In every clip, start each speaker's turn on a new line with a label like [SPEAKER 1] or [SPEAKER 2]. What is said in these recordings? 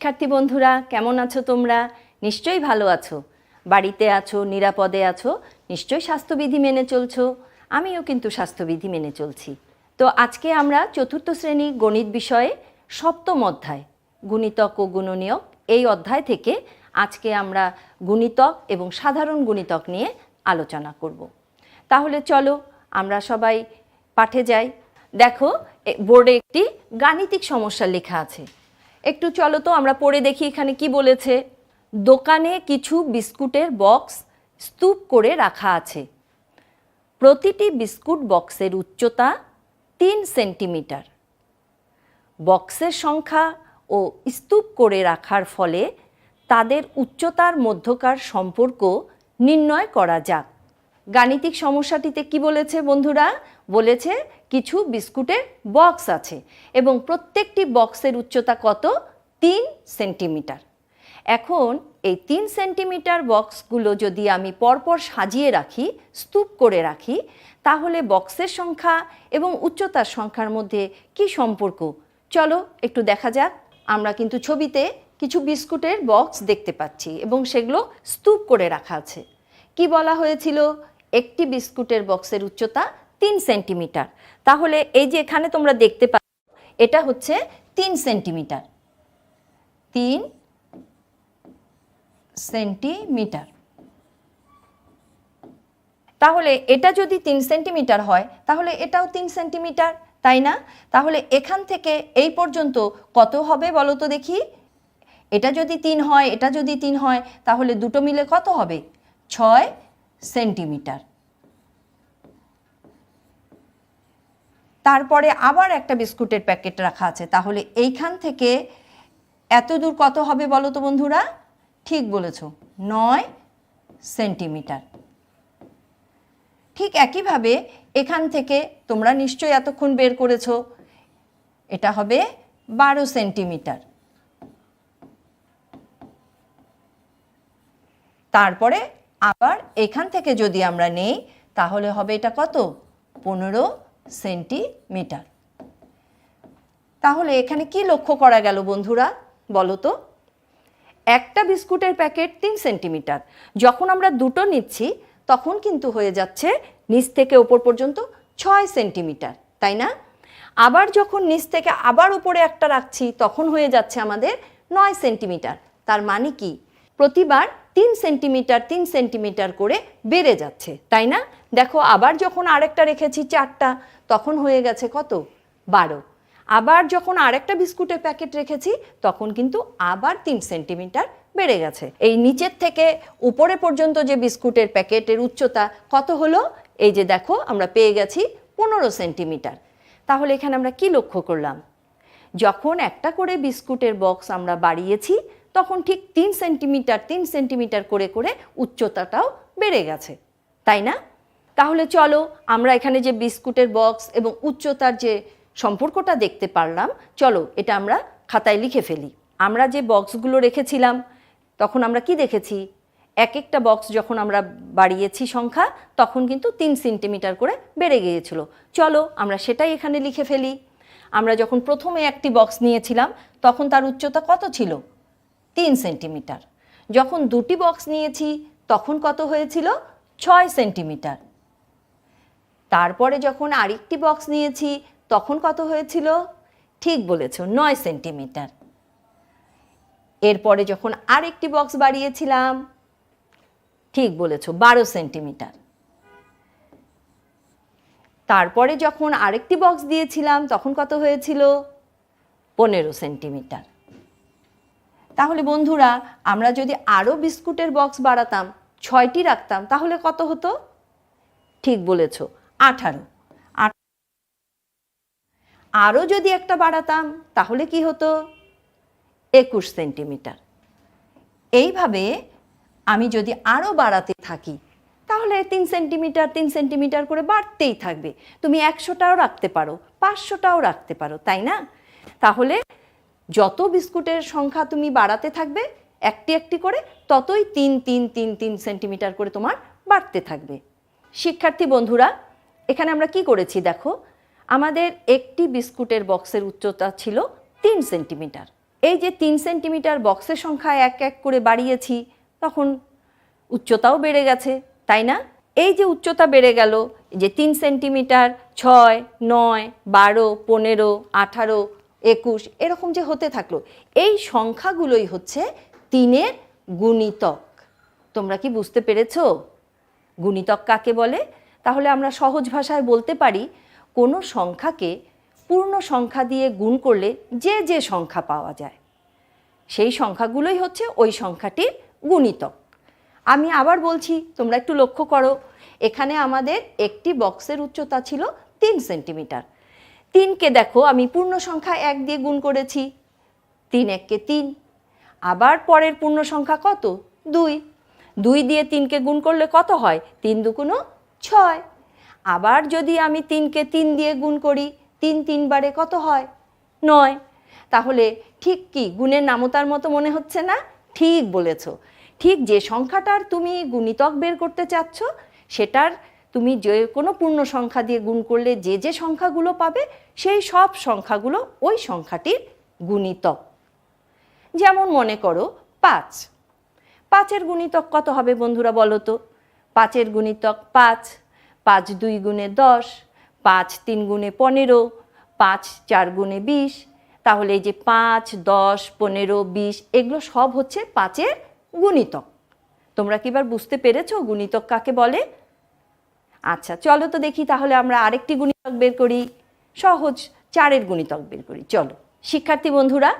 [SPEAKER 1] শিক্ষার্থী বন্ধুরা, কেমন আছো তোমরা? নিশ্চয়ই ভালো আছো। বাড়িতে আছো, নিরাপদে আছো, নিশ্চয়ই স্বাস্থ্যবিধি মেনে চলছো। আমিও কিন্তু স্বাস্থ্যবিধি মেনে চলছি। তো আজকে আমরা চতুর্থ শ্রেণি গণিত বিষয়ে সপ্তম অধ্যায়, গুণিতক ও গুণনীয়ক এই অধ্যায় থেকে আজকে আমরা গুণিতক এবং সাধারণ গুণিতক নিয়ে আলোচনা করব। তাহলে চলো, আমরা সবাই পাঠে যাই। দেখো বোর্ডে একটি গাণিতিক সমস্যা লেখা আছে। একটু চলো তো, আমরা পড়ে দেখি এখানে কি বলেছে। দোকানে কিছু বিস্কুটের বক্স স্তূপ করে রাখা আছে। প্রতিটি বিস্কুট বক্সের উচ্চতা তিন সেন্টিমিটার। বক্সের সংখ্যা ও স্তূপ করে রাখার ফলে তাদের উচ্চতার মধ্যকার সম্পর্ক নির্ণয় করা যাক। গাণিতিক সমস্যাটিতে কি বলেছে বন্ধুরা? বলেছে কিছু বিস্কুটের বক্স আছে এবং প্রত্যেকটি বক্সের উচ্চতা কত? তিন সেন্টিমিটার। এখন এই তিন সেন্টিমিটার বক্সগুলো যদি আমি পরপর সাজিয়ে রাখি, স্তূপ করে রাখি, তাহলে বক্সের সংখ্যা এবং উচ্চতার সংখ্যার মধ্যে কি সম্পর্ক? চলো একটু দেখা যাক। আমরা কিন্তু ছবিতে কিছু বিস্কুটের বক্স দেখতে পাচ্ছি এবং সেগুলো স্তূপ করে রাখা আছে। কি বলা হয়েছিল? একটি বিস্কুটের বক্সের উচ্চতা তিন সেন্টিমিটার। তাহলে এই যে এখানে তোমরা দেখতে পাচ্ছ, এটা হচ্ছে তিন সেন্টিমিটার। তিন সেন্টিমিটার। তাহলে এটা যদি তিন সেন্টিমিটার হয়, তাহলে এটাও তিন সেন্টিমিটার, তাই না? তাহলে এখান থেকে এই পর্যন্ত কত হবে বলো তো দেখি? এটা যদি তিন হয়, এটা যদি তিন হয়, তাহলে দুটো মিলে কত হবে? ছয় সেন্টিমিটার। তারপরে আবার একটা বিস্কুটের প্যাকেট রাখা আছে। তাহলে এইখান থেকে এত দূর কত হবে বলো তো বন্ধুরা? ঠিক বলেছ, নয় সেন্টিমিটার। ঠিক একইভাবে এখান থেকে তোমরা নিশ্চয়ই এতক্ষণ বের করেছ। এটা হবে বারো সেন্টিমিটার। তারপরে আবার এখান থেকে যদি আমরা নেই, তাহলে হবে এটা কত? পনেরো সেন্টিমিটার। তাহলে এখানে কি লক্ষ্য করা গেল বন্ধুরা, বলো তো? একটা বিস্কুটের প্যাকেট তিন সেন্টিমিটার। যখন আমরা দুটো নিচ্ছি, তখন কিন্তু হয়ে যাচ্ছে নিচ থেকে ওপর পর্যন্ত ছয় সেন্টিমিটার, তাই না? আবার যখন নিচ থেকে আবার উপরে একটা রাখছি, তখন হয়ে যাচ্ছে আমাদের নয় সেন্টিমিটার। তার মানে কি? প্রতিবার তিন সেন্টিমিটার তিন সেন্টিমিটার করে বেড়ে যাচ্ছে, তাই না? দেখো, আবার যখন আরেকটা রেখেছি চারটা, তখন হয়ে গেছে কত? বারো। আবার যখন আরেকটা বিস্কুটের প্যাকেট রেখেছি, তখন কিন্তু আবার তিন সেন্টিমিটার বেড়ে গেছে। এই নিচের থেকে উপরে পর্যন্ত যে বিস্কুটের প্যাকেটের উচ্চতা, কত হলো? এই যে দেখো, আমরা পেয়ে গেছি পনেরো সেন্টিমিটার। তাহলে এখানে আমরা কি লক্ষ্য করলাম? যখন একটা করে বিস্কুটের বক্স আমরা বাড়িয়েছি তখন ঠিক তিন সেন্টিমিটার তিন সেন্টিমিটার করে করে উচ্চতাটাও বেড়ে গেছে। তাই না? তাহলে চলো আমরা এখানে যে বিস্কুটের বক্স এবং উচ্চতার যে সম্পর্কটা দেখতে পারলাম, চলো এটা আমরা খাতায় লিখে ফেলি। আমরা যে বক্সগুলো রেখেছিলাম, তখন আমরা কি দেখেছি? এক একটা বক্স যখন আমরা বাড়িয়েছি সংখ্যা, তখন কিন্তু তিন সেন্টিমিটার করে বেড়ে গিয়েছিল। চলো আমরা সেটাই এখানে লিখে ফেলি। আমরা যখন প্রথমে একটি বক্স নিয়েছিলাম, তখন তার উচ্চতা কত ছিল? তিন সেন্টিমিটার। যখন দুটি বক্স নিয়েছি, তখন কত হয়েছিল? ছয় সেন্টিমিটার। তারপরে যখন আরেকটি বক্স নিয়েছি, তখন কত হয়েছিল? ঠিক বলেছ, নয় সেন্টিমিটার। এরপরে যখন আরেকটি বক্স বাড়িয়েছিলাম, ঠিক বলেছ, বারো সেন্টিমিটার। তারপরে যখন আরেকটি বক্স দিয়েছিলাম, তখন কত হয়েছিল? পনেরো সেন্টিমিটার। তাহলে বন্ধুরা, আমরা যদি আরও বিস্কুটের বক্স বাড়াতাম, ছয়টি রাখতাম, তাহলে কত হতো? ঠিক বলেছ, আঠারো। আরও যদি একটা বাড়াতাম, তাহলে কি হতো? একুশ সেন্টিমিটার। এইভাবে আমি যদি আরও বাড়াতে থাকি, তাহলে তিন সেন্টিমিটার তিন সেন্টিমিটার করে বাড়তেই থাকবে। তুমি একশোটাও রাখতে পারো, পাঁচশোটাও রাখতে পারো, তাই না? তাহলে যত বিস্কুটের সংখ্যা তুমি বাড়াতে থাকবে, একটি একটি করে, ততই তিন তিন তিন তিন সেন্টিমিটার করে তোমার বাড়তে থাকবে। শিক্ষার্থী বন্ধুরা, এখানে আমরা কি করেছি দেখো? আমাদের একটি বিস্কুটের বক্সের উচ্চতা ছিল তিন সেন্টিমিটার। এই যে তিন সেন্টিমিটার বক্সের সংখ্যা এক এক করে বাড়িয়েছি, তখন উচ্চতাও বেড়ে গেছে, তাই না? এই যে উচ্চতা বেড়ে গেল যে তিন সেন্টিমিটার, ছয়, নয়, বারো, পনেরো, আঠারো একুশ, এরকম যে হতে থাকল। এই সংখ্যাগুলোই হচ্ছে তিনের গুণিতক। তোমরা কি বুঝতে পেরেছ? গুণিতক কাকে বলে? তাহলে আমরা সহজ ভাষায় বলতে পারি, কোনো সংখ্যাকে পূর্ণ সংখ্যা দিয়ে গুণ করলে যে যে সংখ্যা পাওয়া যায়, সেই সংখ্যাগুলোই হচ্ছে ওই সংখ্যাটির গুণিতক। আমি আবার বলছি, তোমরা একটু লক্ষ্য করো, এখানে আমাদের একটি বক্সের উচ্চতা ছিল তিন সেন্টিমিটার। তিনকে দেখো, আমি পূর্ণ সংখ্যা এক দিয়ে গুণ করেছি। তিন এককে তিন। আবার পরের পূর্ণ সংখ্যা কত? দুই। দুই দিয়ে তিনকে গুণ করলে কত হয়? তিন দুগুণ ছয়। আবার যদি আমি তিনকে তিন দিয়ে গুণ করি, তিন তিনবারে কত হয়? নয়। তাহলে ঠিক কি? গুণের নামতার মতো মনে হচ্ছে না? ঠিক বলেছ। ঠিক যে সংখ্যাটার তুমি গুণিতক বের করতে চাচ্ছ, সেটার তুমি যে কোনো পূর্ণ সংখ্যা দিয়ে গুণ করলে যে যে সংখ্যাগুলো পাবে, সেই সব সংখ্যাগুলো ওই সংখ্যাটির গুণিতক। যেমন মনে করো পাঁচ। পাঁচের গুণিতক কত হবে বন্ধুরা বলো তো? পাঁচের গুণিতক পাঁচ পাঁচ দুই গুণে দশ, পাঁচ তিন গুণে পনেরো, পাঁচ চার গুণে বিশ। তাহলে এই যে পাঁচ, দশ, পনেরো, বিশ, এগুলো সব হচ্ছে পাঁচের গুণিতক। তোমরা কি এবার বুঝতে পেরেছ গুণিতক কাকে বলে? আচ্ছা চলো তো দেখি তাহলে আমরা আরেকটি গুণিতক বের করি। সহজ, চারের গুণিতক বের করি। চলো, শিক্ষার্থী বন্ধুরা,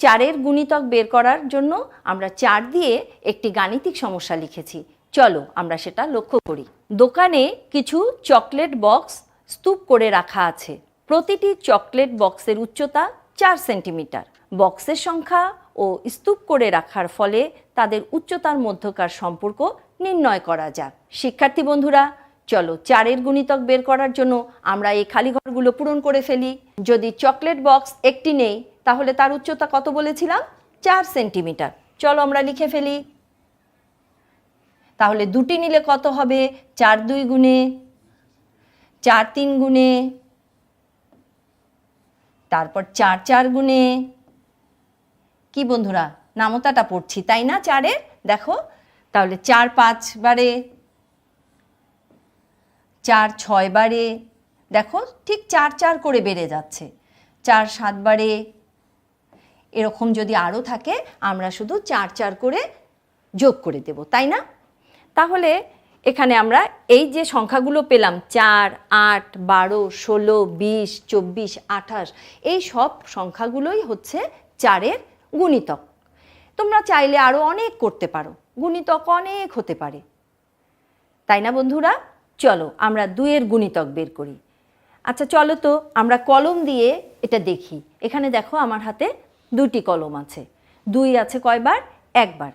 [SPEAKER 1] চারের গুণিতক বের করার জন্য আমরা চার দিয়ে একটি গাণিতিক সমস্যা লিখেছি। চলো, আমরা সেটা লক্ষ্য করি। দোকানে কিছু চকলেট বক্স স্তূপ করে রাখা আছে। প্রতিটি চকলেট বক্সের উচ্চতা চার সেন্টিমিটার। বক্সের সংখ্যা ও স্তূপ করে রাখার ফলে তাদের উচ্চতার মধ্যকার সম্পর্ক নির্ণয় করা যাক। শিক্ষার্থী বন্ধুরা চলো চারের গুণিতক বের করার জন্য আমরা এই খালি ঘরগুলো পূরণ করে ফেলি। যদি চকলেট বক্স একটি নেই, তাহলে তার উচ্চতা কত বলেছিলাম? চার সেন্টিমিটার। চলো আমরা লিখে ফেলি। তাহলে দুটি নিলে কত হবে? চার দুই গুণে চার তিন গুণে তারপর চার চার গুণে কি বন্ধুরা? নামতাটা পড়ছি, তাই না চারের? দেখো, তাহলে চার পাঁচ বারে চার, ছয় বারে, দেখো ঠিক চার চার করে বেড়ে যাচ্ছে। চার, সাত বারে এরকম যদি আরও থাকে, আমরা শুধু চার চার করে যোগ করে দেব, তাই না? তাহলে এখানে আমরা এই যে সংখ্যাগুলো পেলাম, চার, আট, বারো, ষোলো, বিশ, চব্বিশ, আঠাশ, এই সব সংখ্যাগুলোই হচ্ছে চারের গুণিতক। তোমরা চাইলে আরও অনেক করতে পারো, গুণিতক অনেক হতে পারে। তাই না বন্ধুরা? চলো, আমরা দুইয়ের গুণিতক বের করি। আচ্ছা চলো তো, আমরা কলম দিয়ে এটা দেখি। এখানে দেখো, আমার হাতে দুটি কলম আছে। দুই আছে কয়বার? একবার।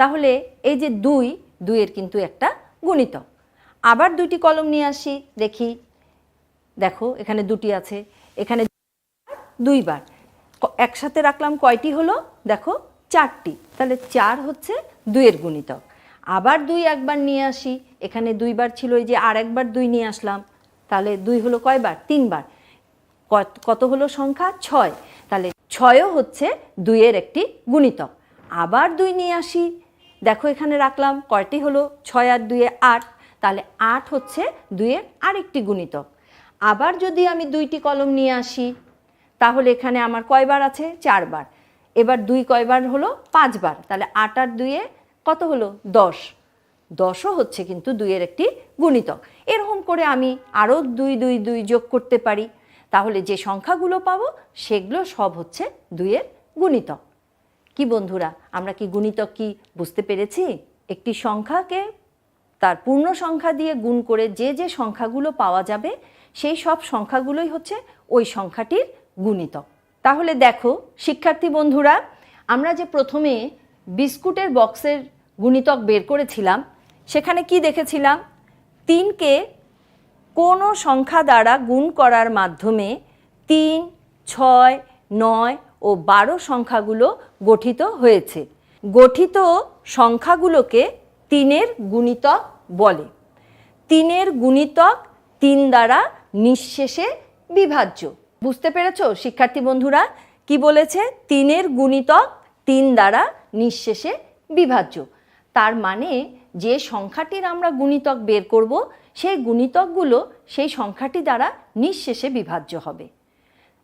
[SPEAKER 1] তাহলে এই যে দুই, দুইয়ের কিন্তু একটা গুণিতক। আবার দুটি কলম নিয়ে আসি, দেখি। দেখো, এখানে দুটি আছে, এখানে দুইবার। একসাথে রাখলাম কয়টি হলো? দেখো, চারটি। তাহলে চার হচ্ছে দুইয়ের গুণিতক। আবার দুই একবার নিয়ে আসি। এখানে দুইবার ছিল এই যে আর একবার দুই নিয়ে আসলাম। তাহলে দুই হলো কয়বার? তিনবার। কত- হলো সংখ্যা? ছয়। তাহলে ছয়ও হচ্ছে দুইয়ের একটি গুণিতক। আবার দুই নিয়ে আসি। দেখো এখানে রাখলাম, কয়টি হলো? ছয় আর দুয়ে আট। তাহলে আট হচ্ছে দুইয়ের আরেকটি গুণিতক। আবার যদি আমি দুইটি কলম নিয়ে আসি, তাহলে এখানে আমার কয়বার আছে? চারবার। এবার দুই কয়বার হলো? পাঁচবার। তাহলে আট আর দুইয়ে কত হলো? দশ। দশও হচ্ছে কিন্তু দুইয়ের একটি গুণিতক। এরকম করে আমি আরও দুই দুই দুই যোগ করতে পারি। তাহলে যে সংখ্যাগুলো পাবো, সেগুলো সব হচ্ছে দুইয়ের গুণিতক। কি বন্ধুরা, আমরা কি গুণিতক কি বুঝতে পেরেছি? একটি সংখ্যাকে তার পূর্ণ সংখ্যা দিয়ে গুণ করে যে যে সংখ্যাগুলো পাওয়া যাবে, সেই সব সংখ্যাগুলোই হচ্ছে ওই সংখ্যাটির গুণিতক। তাহলে দেখো, শিক্ষার্থী বন্ধুরা, আমরা যে প্রথমে বিস্কুটের বক্সের গুণিতক বের করেছিলাম। সেখানে কি দেখেছিলাম? তিনকে কোনো সংখ্যা দ্বারা গুণ করার মাধ্যমে তিন, ছয়, নয় ও বারো সংখ্যাগুলো গঠিত হয়েছে। গঠিত সংখ্যাগুলোকে তিনের গুণিতক বলে। তিনের গুণিতক তিন দ্বারা নিঃশেষে বিভাজ্য। বুঝতে পেরেছ, শিক্ষার্থী বন্ধুরা, কি বলেছে? তিনের গুণিতক তিন দ্বারা নিঃশেষে বিভাজ্য। তার মানে যে সংখ্যাটির আমরা গুণিতক বের করব, সেই গুণিতকগুলো সেই সংখ্যাটি দ্বারা নিঃশেষে বিভাজ্য হবে।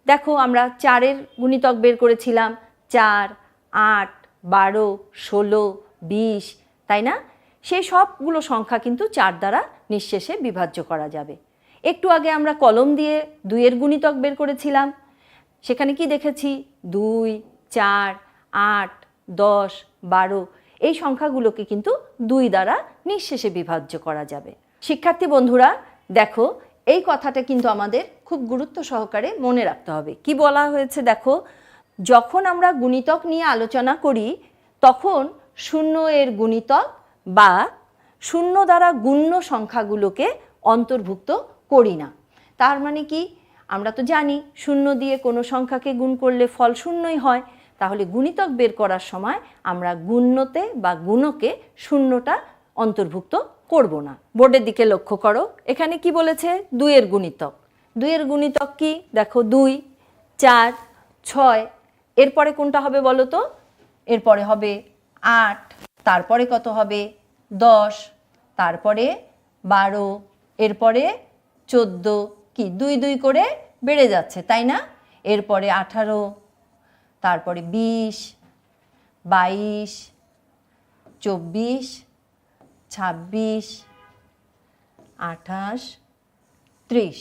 [SPEAKER 1] দেখো, আমরা চারের গুণিতক বের করেছিলাম। চার, আট, বারো, ষোলো, বিশ, তাই না? সেই সবগুলো সংখ্যা কিন্তু চার দ্বারা নিঃশেষে বিভাজ্য করা যাবে। একটু আগে আমরা কলম দিয়ে দুইয়ের গুণিতক বের করেছিলাম। সেখানে কি দেখেছি? দুই, চার, আট দশ, বারো, এই সংখ্যাগুলোকে কিন্তু দুই দ্বারা নিঃশেষে বিভাজ্য করা যাবে। শিক্ষার্থী বন্ধুরা, দেখো, এই কথাটা কিন্তু আমাদের খুব গুরুত্ব সহকারে মনে রাখতে হবে। কি বলা হয়েছে দেখো, যখন আমরা গুণিতক নিয়ে আলোচনা করি, তখন শূন্য এর গুণিতক বা শূন্য দ্বারা গুণ্য সংখ্যাগুলোকে অন্তর্ভুক্ত করি না। তার মানে কি? আমরা তো জানি, শূন্য দিয়ে কোনো সংখ্যাকে গুণ করলে ফল শূন্যই হয়। তাহলে গুণিতক বের করার সময় আমরা গুণ্যতে বা গুণকে শূন্যটা অন্তর্ভুক্ত করব না। বোর্ডের দিকে লক্ষ্য করো। এখানে কি বলেছে? দুইয়ের গুণিতক। দুইয়ের গুণিতক কি? দেখো, দুই, চার, ছয়। এরপরে কোনটা হবে বলো তো? এরপরে হবে আট। তারপরে কত হবে? দশ। তারপরে বারো। এরপরে চোদ্দ। কি? দুই দুই করে বেড়ে যাচ্ছে, তাই না? এরপরে আঠারো। তারপরে বিশ, বাইশ, চব্বিশ, ছাব্বিশ, আঠাশ, ত্রিশ।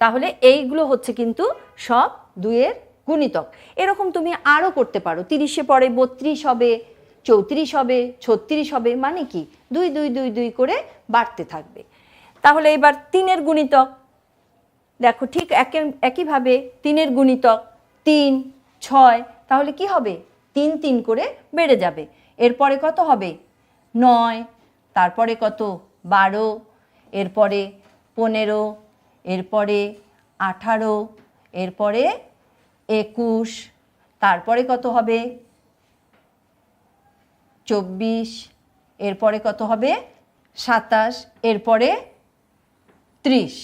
[SPEAKER 1] তাহলে এইগুলো হচ্ছে কিন্তু সব দুইয়ের গুণিতক। এরকম তুমি আরও করতে পারো। তিরিশে পরে বত্রিশ হবে, চৌত্রিশ হবে, ছত্রিশ হবে মানে কি? দুই দুই দুই দুই করে বাড়তে থাকবে। তাহলে এবার তিনের গুণিতক। দেখো ঠিক একের একইভাবে তিনের গুণিতক তিন ছয়, তাহলে কি হবে? তিন তিন করে বেড়ে যাবে। এরপরে কত হবে? নয়, তারপরে কত? বারো, এরপরে পনেরো, এরপরে আঠারো, এরপরে একুশ, তারপরে কত হবে? চব্বিশ, এরপরে কত হবে? সাতাশ, এরপরে ত্রিশ।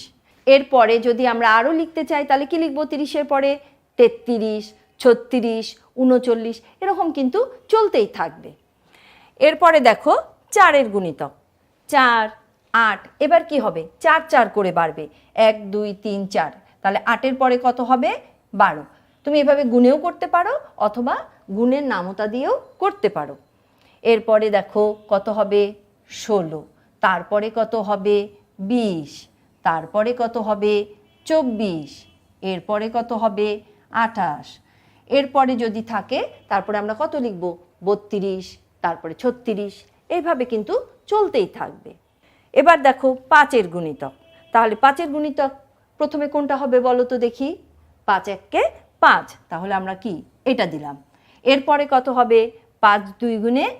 [SPEAKER 1] এরপরে যদি আমরা আরও লিখতে চাই, তাহলে কি লিখব? তিরিশের পরে তেত্রিশ ছত্রিশ, উনচল্লিশ, এরকম কিন্তু চলতেই থাকবে। এরপরে দেখো চারের গুণিতক। চার, আট, এবার কি হবে? চার চার করে বাড়বে। এক, দুই, তিন, চার। তাহলে আটের পরে কত হবে? বারো। তুমি এভাবে গুণেও করতে পারো অথবা গুণের নামতা দিয়েও করতে পারো। এরপরে দেখো কত হবে? ষোলো। তারপরে কত হবে? বিশ। তারপরে কত হবে? চব্বিশ। এরপরে কত হবে? আঠাশ। এরপরে যদি থাকে, তারপরে আমরা কত লিখব? বত্রিশ, তারপরে ছত্রিশ, এইভাবে কিন্তু চলতেই থাকবে। এবার দেখো পাঁচের গুণিতক। তাহলে পাঁচের গুণিতক প্রথমে কোনটা হবে বলো তো দেখি? পাঁচ এককে পাঁচ। তাহলে আমরা কি? এটা দিলাম। এরপরে কত হবে? পাঁচ দুই গুণে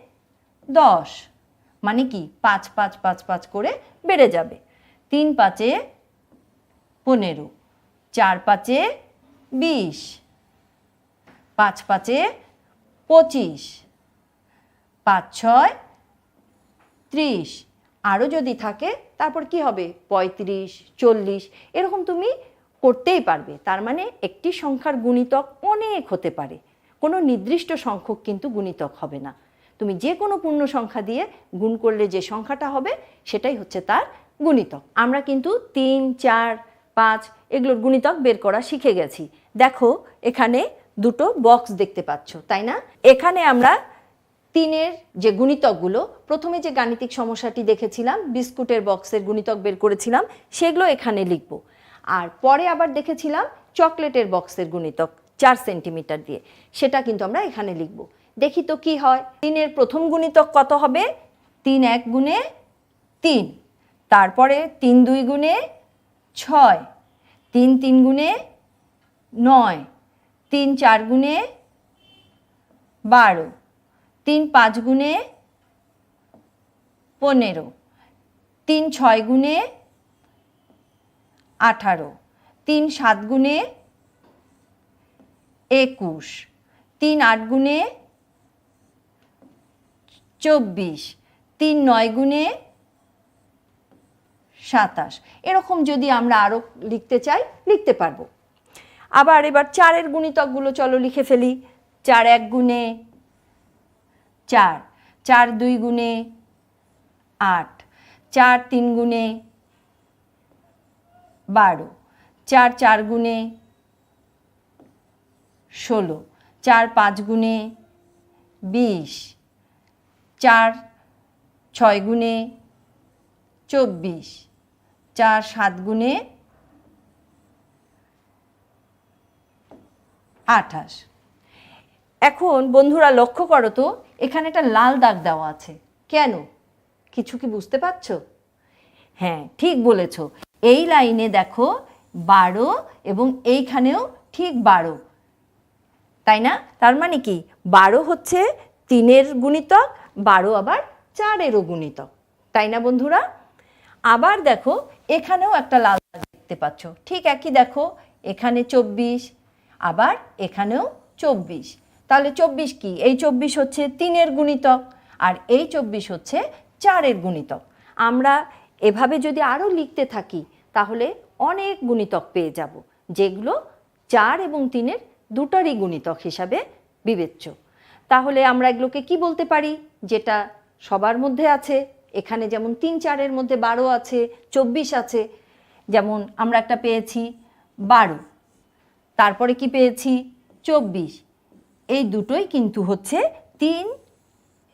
[SPEAKER 1] দশ। মানে কি? পাঁচ পাঁচ পাঁচ পাঁচ করে বেড়ে যাবে। তিন পাঁচে পনেরো, চার পাঁচে বিশ। পাঁচ পাঁচে পঁচিশ। পাঁচ ছয়, ত্রিশ। আরও যদি থাকে, তারপর কি হবে? পঁয়ত্রিশ, চল্লিশ। এরকম তুমি করতেই পারবে। তার মানে একটি সংখ্যার গুণিতক অনেক হতে পারে। কোনো নির্দিষ্ট সংখ্যক কিন্তু গুণিতক হবে না। তুমি যে কোনো পূর্ণ সংখ্যা দিয়ে গুণ করলে যে সংখ্যাটা হবে, সেটাই হচ্ছে তার গুণিতক। আমরা কিন্তু তিন, চার, পাঁচ, এগুলোর গুণিতক বের করা শিখে গেছি। দেখো, এখানে দুটো বক্স দেখতে পাচ্ছ, তাই না? এখানে আমরা তিনের যে গুণিতকগুলো, প্রথমে যে গাণিতিক সমস্যাটি দেখেছিলাম, বিস্কুটের বক্সের গুণিতক বের করেছিলাম, সেগুলো এখানে লিখব। আর পরে আবার দেখেছিলাম চকলেটের বক্সের গুণিতক, চার সেন্টিমিটার দিয়ে, সেটা কিন্তু আমরা এখানে লিখব। দেখি তো কি হয়? তিনের প্রথম গুণিতক কত হবে? তিন এক গুণে তিন। তারপরে তিন দুই গুণে ছয়। তিন তিন গুণে নয়। তিন চার গুণে বারো, তিন পাঁচ গুণে পনেরো, তিন ছয় গুণে আঠারো, তিন সাত গুণে একুশ, তিন আট গুণে চব্বিশ, তিন নয় গুণে সাতাশ। এরকম যদি আমরা আরও লিখতে চাই, লিখতে পারব। আবার এবার চারের গুণিতকগুলো চলো লিখে ফেলি। চার এক গুণে চার চার দুই গুণে আট, চার তিন গুণে বারো, চার চার গুণে ষোলো, চার পাঁচ গুণে বিশ, চার ছয় গুণে চব্বিশ, চার সাত গুণে আঠাশ। এখন বন্ধুরা লক্ষ্য করো তো, এখানে একটা লাল দাগ দেওয়া আছে। কেন? কিছু কি বুঝতে পারছ? হ্যাঁ ঠিক বলেছ। এই লাইনে দেখো বারো এবং এইখানেও ঠিক বারো। তাই না? তার মানে কি? বারো হচ্ছে তিনের গুণিতক, বারো আবার চারেরও গুণিতক। তাই না বন্ধুরা? আবার দেখো, এখানেও একটা লাল দাগ দেখতে পাচ্ছ। ঠিক একই দেখো, এখানে চব্বিশ আবার এখানেও চব্বিশ। তাহলে চব্বিশ কি? এই চব্বিশ হচ্ছে তিনের গুণিতক আর এই চব্বিশ হচ্ছে চারের গুণিতক। আমরা এভাবে যদি আরও লিখতে থাকি, তাহলে অনেক গুণিতক পেয়ে যাব, যেগুলো চার এবং তিনের দুটারই গুণিতক হিসাবে বিবেচ্য। তাহলে আমরা এগুলোকে কি বলতে পারি? যেটা সবার মধ্যে আছে, এখানে যেমন তিন চারের মধ্যে বারো আছে, চব্বিশ আছে, যেমন আমরা একটা পেয়েছি বারো। তারপরে কি পেয়েছি? চব্বিশ। এই দুটোই কিন্তু হচ্ছে তিন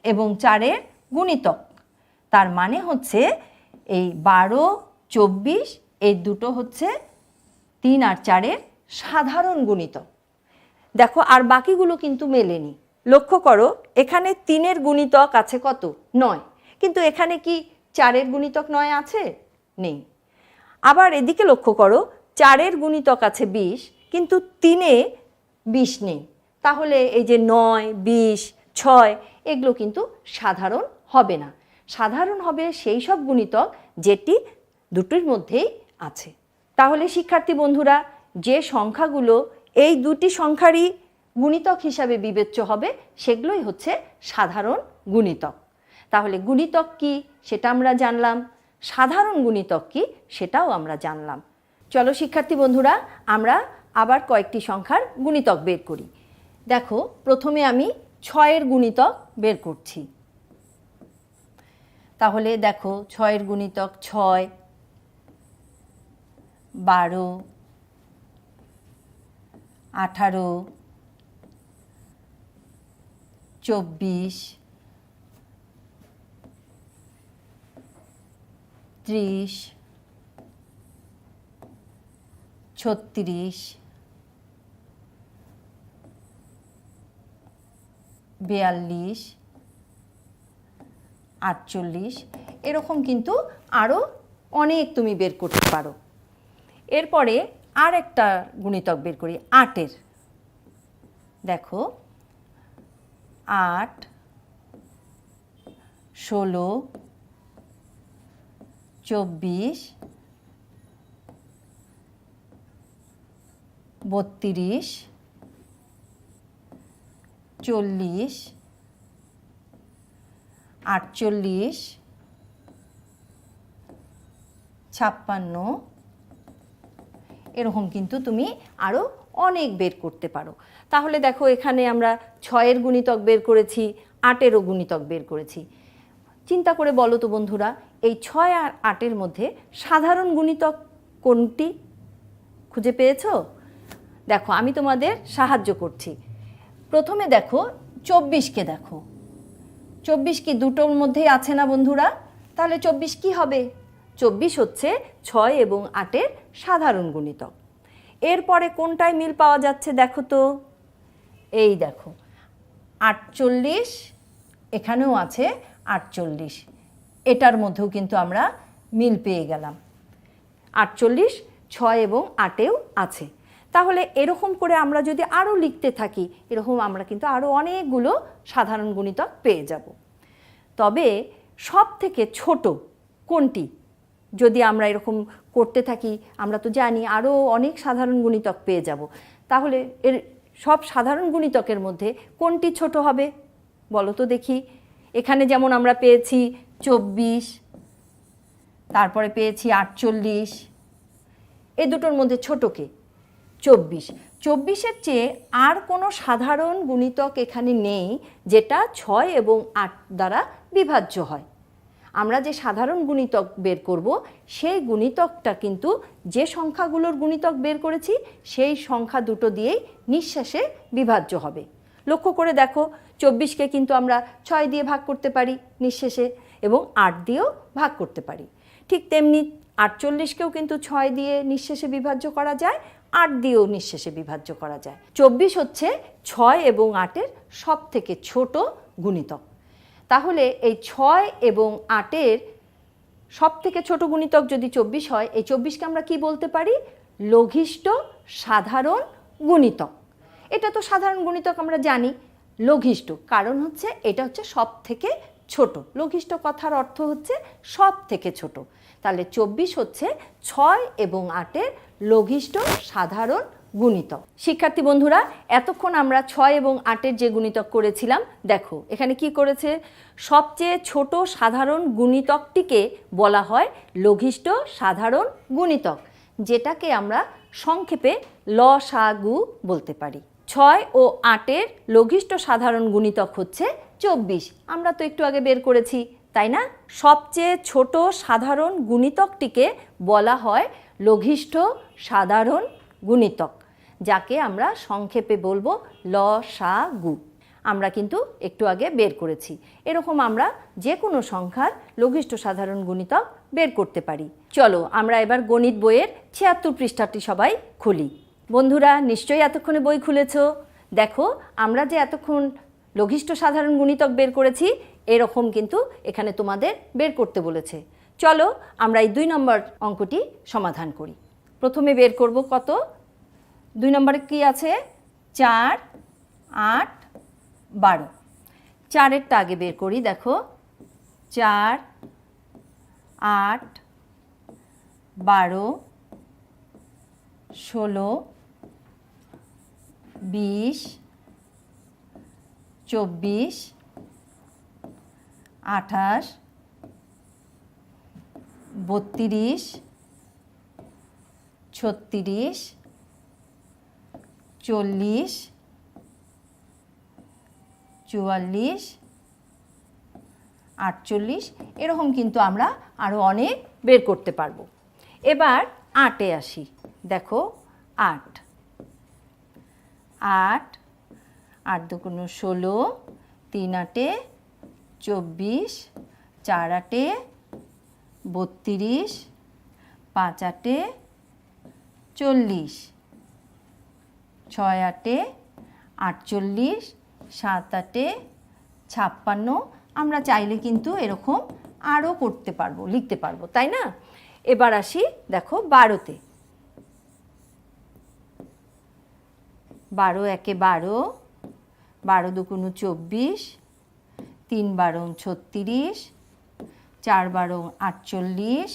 [SPEAKER 1] এবং চারের গুণিতক। তার মানে হচ্ছে এই বারো, চব্বিশ, এই দুটো হচ্ছে তিন আর চারের সাধারণ গুণিতক। দেখো, আর বাকিগুলো কিন্তু মেলেনি। লক্ষ্য করো, এখানে তিনের গুণিতক আছে কত? নয়। কিন্তু এখানে কি চারের গুণিতক নয় আছে? নেই। আবার এদিকে লক্ষ্য করো, চারের গুণিতক আছে বিশ কিন্তু তিনে বিশ নেই। তাহলে এই যে নয়, বিশ, ছয়, এগুলো কিন্তু সাধারণ হবে না। সাধারণ হবে সেই সব গুণিতক যেটি দুটির মধ্যেই আছে। তাহলে শিক্ষার্থী বন্ধুরা, যে সংখ্যাগুলো এই দুটি সংখ্যারই গুণিতক হিসাবে বিবেচ্য হবে, সেগুলোই হচ্ছে সাধারণ গুণিতক। তাহলে গুণিতক কি সেটা আমরা জানলাম। সাধারণ গুণিতক কি সেটাও আমরা জানলাম। চলো শিক্ষার্থী বন্ধুরা, আমরা আবার কয়েকটি সংখ্যার গুণিতক বের করি। দেখো, প্রথমে আমি ছয়ের গুণিতক বের করছি। তাহলে দেখো, ছয়ের গুণিতক ছয়, বারো, আঠারো, চব্বিশ, ত্রিশ, ছত্রিশ বিয়াল্লিশ, আটচল্লিশ, এরকম কিন্তু আরও অনেক তুমি বের করতে পারো। এরপরে আর একটা গুণিতক বের করি, আটের। দেখো, আট, ষোলো, চব্বিশ, বত্রিশ চল্লিশ আটচল্লিশ, ছাপ্পান্ন, এরকম কিন্তু তুমি আরও অনেক বের করতে পারো। তাহলে দেখো এখানে আমরা ছয়ের গুণিতক বের করেছি, আটেরও গুণিতক বের করেছি। চিন্তা করে বলো তো বন্ধুরা, এই ছয় আর আটের মধ্যে সাধারণ গুণিতক কোনটি? খুঁজে পেয়েছ? দেখো, আমি তোমাদের সাহায্য করছি। প্রথমে দেখো চব্বিশকে দেখো। চব্বিশ কি দুটোর মধ্যেই আছে না বন্ধুরা? তাহলে চব্বিশ কি হবে? চব্বিশ হচ্ছে ছয় এবং আটের সাধারণ গুণিতক। এরপরে কোনটায় মিল পাওয়া যাচ্ছে দেখো তো? এই দেখো, আটচল্লিশ, এখানেও আছে আটচল্লিশ। এটার মধ্যেও কিন্তু আমরা মিল পেয়ে গেলাম। আটচল্লিশ, ছয় এবং আটেও আছে। তাহলে এরকম করে আমরা যদি আরও লিখতে থাকি, এরকম আমরা কিন্তু আরও অনেকগুলো সাধারণ গুণিতক পেয়ে যাব। তবে সব থেকে ছোট কোনটি? যদি আমরা এরকম করতে থাকি, আমরা তো জানি আরও অনেক সাধারণ গুণিতক পেয়ে যাব। তাহলে এর সব সাধারণ গুণিতকের মধ্যে কোনটি ছোট হবে? বলো তো দেখি। এখানে যেমন আমরা পেয়েছি চব্বিশ, তারপরে পেয়েছি আটচল্লিশ। এ দুটোর মধ্যে ছোটকে চব্বিশ। চব্বিশের চেয়ে আর কোনো সাধারণ গুণিতক এখানে নেই, যেটা ছয় এবং আট দ্বারা বিভাজ্য হয়। আমরা যে সাধারণ গুণিতক বের করব, সেই গুণিতকটা কিন্তু যে সংখ্যাগুলোর গুণিতক বের করেছি, সেই সংখ্যা দুটো দিয়েই নিঃশ্বাসে বিভাজ্য হবে। লক্ষ্য করে দেখো, চব্বিশকে কিন্তু আমরা ছয় দিয়ে ভাগ করতে পারি নিঃশেষে এবং আট দিয়েও ভাগ করতে পারি। ঠিক তেমনি আটচল্লিশকেও কিন্তু ছয় দিয়ে নিঃশেষে বিভাজ্য করা যায় আট দিয়েও নিঃশেষে বিভাজ্য করা যায়। চব্বিশ হচ্ছে ছয় এবং আটের সব থেকে ছোট গুণিতক। তাহলে এই ছয় এবং আটের সব থেকে ছোট গুণিতক যদি চব্বিশ হয়, এই চব্বিশকে আমরা কি বলতে পারি? লঘিষ্ঠ সাধারণ গুণিতক। এটা তো সাধারণ গুণিতক আমরা জানি, লঘিষ্ঠ। কারণ হচ্ছে এটা হচ্ছে সব থেকে ছোট। লঘিষ্ঠ কথার অর্থ হচ্ছে সব থেকে ছোট। তাহলে চব্বিশ হচ্ছে ছয় এবং আটের লঘিষ্ঠ সাধারণ গুণিতক। শিক্ষার্থী বন্ধুরা, এতক্ষণ আমরা ছয় এবং আটের যে গুণিতক করেছিলাম, দেখো, এখানে কি করেছে? সবচেয়ে ছোট সাধারণ গুণিতকটিকে বলা হয় লঘিষ্ঠ সাধারণ গুণিতক, যেটাকে আমরা সংক্ষেপে ল, সা, গু বলতে পারি। ছয় ও আটের লঘিষ্ঠ সাধারণ গুণিতক হচ্ছে চব্বিশ। আমরা তো একটু আগে বের করেছি, তাই না? সবচেয়ে ছোট সাধারণ গুণিতকটিকে বলা হয় লঘিষ্ঠ সাধারণ গুণিতক, যাকে আমরা সংক্ষেপে বলব ল, সা, গু। আমরা কিন্তু একটু আগে বের করেছি। এরকম আমরা যে কোনো সংখ্যার লঘিষ্ঠ সাধারণ গুণিতক বের করতে পারি। চলো আমরা এবার গণিত বইয়ের ছিয়াত্তর পৃষ্ঠাটি সবাই খুলি। বন্ধুরা, নিশ্চয়ই এতক্ষণে বই খুলেছ? দেখো, আমরা যে এতক্ষণ লঘিষ্ঠ সাধারণ গুণিতক বের করেছি, এরকম কিন্তু এখানে তোমাদের বের করতে বলেছে। চলো, আমরা এই দুই নম্বর অঙ্কটি সমাধান করি। প্রথমে বের করব কত? দুই নম্বরে কি আছে? চার, আট, বারো। চারেরটা আগে বের করি, দেখো। চার, আট, বারো, ষোলো, বিশ চব্বিশ, আঠাশ, বত্রিশ, ছত্রিশ, চল্লিশ, চুয়াল্লিশ, আটচল্লিশ, এরকম কিন্তু আমরা আরও অনেক বের করতে পারব। এবার আটে আসি। দেখো, আট। আট আট দুগুণ ষোলো, তিন আটে চব্বিশ, চার আটে বত্রিশ, পাঁচ আটে চল্লিশ, ছয় আটে আটচল্লিশ, সাত আটে ছাপ্পান্ন। আমরা চাইলে কিন্তু এরকম আরও করতে পারব, লিখতে পারব, তাই না? এবার আসি, দেখো, বারোতে। বারো, একে বারো বারো দুগুণ চব্বিশ, তিন বারো ছত্রিশ, চার বারো আটচল্লিশ,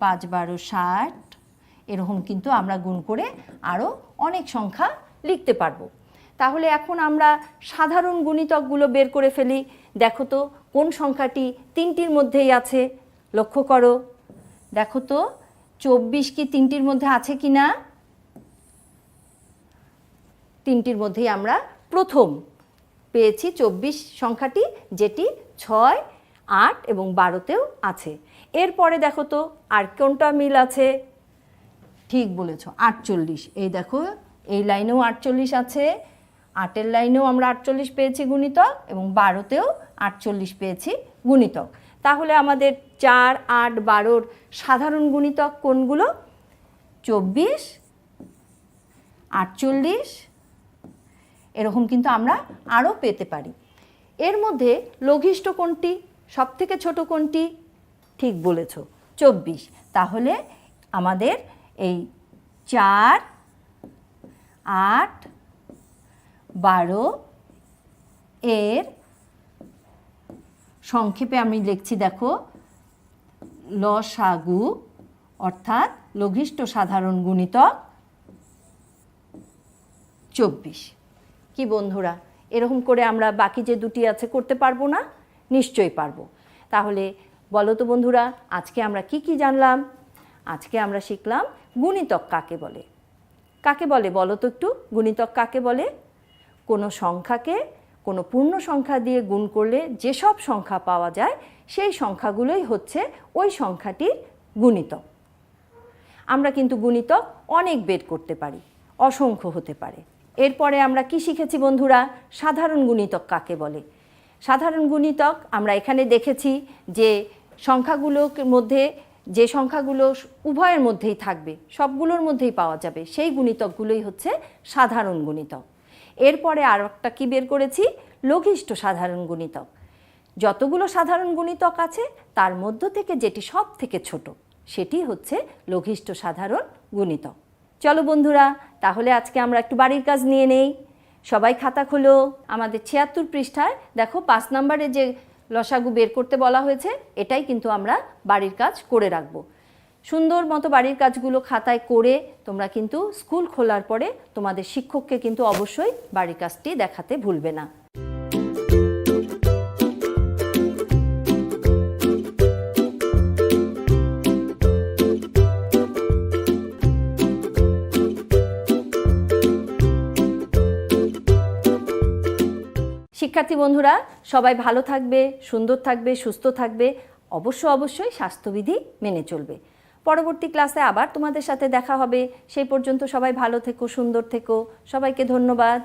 [SPEAKER 1] পাঁচ বারো ষাট, এরকম কিন্তু আমরা গুণ করে আরও অনেক সংখ্যা লিখতে পারব। তাহলে এখন আমরা সাধারণ গুণিতকগুলো বের করে ফেলি। দেখো তো, কোন সংখ্যাটি তিনটির মধ্যেই আছে? লক্ষ্য করো। দেখো তো, চব্বিশ কি তিনটির মধ্যে আছে কি না তিনটির মধ্যেই আমরা প্রথম পেয়েছি চব্বিশ সংখ্যাটি, যেটি ছয়, আট এবং বারোতেও আছে। এরপরে দেখো তো আর কোনটা মিল আছে? ঠিক বলেছ, আটচল্লিশ। এই দেখো, এই লাইনেও আটচল্লিশ আছে, আটের লাইনেও আমরা আটচল্লিশ পেয়েছি গুণিতক এবং বারোতেও আটচল্লিশ পেয়েছি গুণিতক। তাহলে আমাদের চার, আট, বারোর সাধারণ গুণিতক কোনগুলো? চব্বিশ, আটচল্লিশ এরকম কিন্তু আমরা আরও পেতে পারি। এর মধ্যে লঘিষ্ঠ কোনটি? সব থেকে ছোট কোনটি? ঠিক বলেছ, চব্বিশ। তাহলে আমাদের এই চার, আট, বারো এর সংক্ষেপে আমি লিখছি, দেখো লসাগু অর্থাৎ লঘিষ্ঠ সাধারণ গুণিতক চব্বিশ। কি বন্ধুরা? এরকম করে আমরা বাকি যে দুটি আছে করতে পারব না? নিশ্চয়ই পারব। তাহলে বলো তো বন্ধুরা, আজকে আমরা কি কি জানলাম? আজকে আমরা শিখলাম গুণিতক কাকে বলে। কাকে বলে বলো তো একটু? গুণিতক কাকে বলে? কোনো সংখ্যাকে কোনো পূর্ণ সংখ্যা দিয়ে গুণ করলে যেসব সংখ্যা পাওয়া যায়, সেই সংখ্যাগুলোই হচ্ছে ওই সংখ্যাটির গুণিতক। আমরা কিন্তু গুণিতক অনেক বের করতে পারি, অসংখ্য হতে পারে। এরপরে আমরা কি শিখেছি বন্ধুরা? সাধারণ গুণিতক কাকে বলে? সাধারণ গুণিতক আমরা এখানে দেখেছি যে সংখ্যাগুলোর মধ্যে, যে সংখ্যাগুলো উভয়ের মধ্যেই থাকবে, সবগুলোর মধ্যেই পাওয়া যাবে, সেই গুণিতকগুলোই হচ্ছে সাধারণ গুণিতক। এরপরে আর একটা কী বের করেছি? লঘিষ্ঠ সাধারণ গুণিতক। যতগুলো সাধারণ গুণিতক আছে, তার মধ্য থেকে যেটি সব থেকে ছোট, সেটি হচ্ছে লঘিষ্ঠ সাধারণ গুণিতক। চলো বন্ধুরা, তাহলে আজকে আমরা একটু বাড়ির কাজ নিয়ে নেই। সবাই খাতা খোলো। আমাদের ছিয়াত্তর পৃষ্ঠায় দেখো পাঁচ নম্বরে যে লসাগু বের করতে বলা হয়েছে, এটাই কিন্তু আমরা বাড়ির কাজ করে রাখব। সুন্দর মতো বাড়ির কাজগুলো খাতায় করে তোমরা কিন্তু স্কুল খোলার পরে তোমাদের শিক্ষককে কিন্তু অবশ্যই বাড়ির কাজটি দেখাতে ভুলবে না। শিক্ষার্থী বন্ধুরা, সবাই ভালো থাকবে, সুন্দর থাকবে, সুস্থ থাকবে, অবশ্য অবশ্যই স্বাস্থ্যবিধি মেনে চলবে। পরবর্তী ক্লাসে আবার তোমাদের সাথে দেখা হবে। সেই পর্যন্ত সবাই ভালো থেকো, সুন্দর থেকো। সবাইকে ধন্যবাদ।